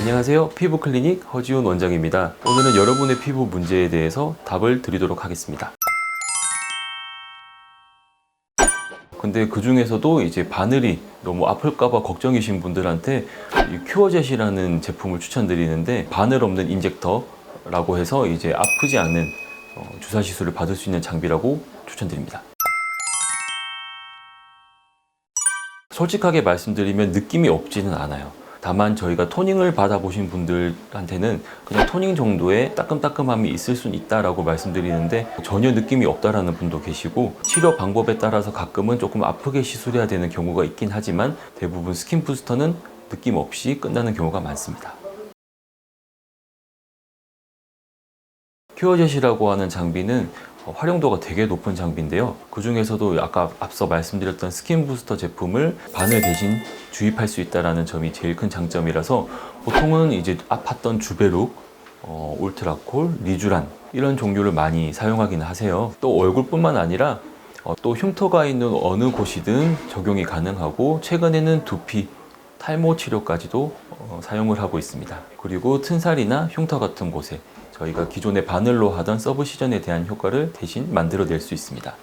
안녕하세요. 피부 클리닉 허지훈 원장입니다. 오늘은 여러분의 피부 문제에 대해서 답을 드리도록 하겠습니다. 근데 그 중에서도 이제 바늘이 너무 아플까봐 걱정이신 분들한테 이 큐어젯이라는 제품을 추천드리는데 바늘 없는 인젝터라고 해서 이제 아프지 않는 어, 주사 시술을 받을 수 있는 장비라고 추천드립니다. 솔직하게 말씀드리면 느낌이 없지는 않아요. 다만 저희가 토닝을 받아보신 분들한테는 그냥 토닝 정도의 따끔따끔함이 있을 수는 있다라고 말씀드리는데 전혀 느낌이 없다라는 분도 계시고 치료 방법에 따라서 가끔은 조금 아프게 시술해야 되는 경우가 있긴 하지만 대부분 스킨 부스터는 느낌 없이 끝나는 경우가 많습니다. 큐어젯이라고 하는 장비는 어, 활용도가 되게 높은 장비인데요. 그 중에서도 아까 앞서 말씀드렸던 스킨 부스터 제품을 바늘 대신 주입할 수 있다는 점이 제일 큰 장점이라서 보통은 이제 아팠던 주베룩, 어, 울트라콜, 리쥬란 이런 종류를 많이 사용하긴 하세요. 또 얼굴뿐만 아니라 어, 또 흉터가 있는 어느 곳이든 적용이 가능하고 최근에는 두피, 탈모 치료까지도 어, 사용을 하고 있습니다. 그리고 튼살이나 흉터 같은 곳에 저희가 기존에 바늘로 하던 서브시전에 대한 효과를 대신 만들어낼 수 있습니다.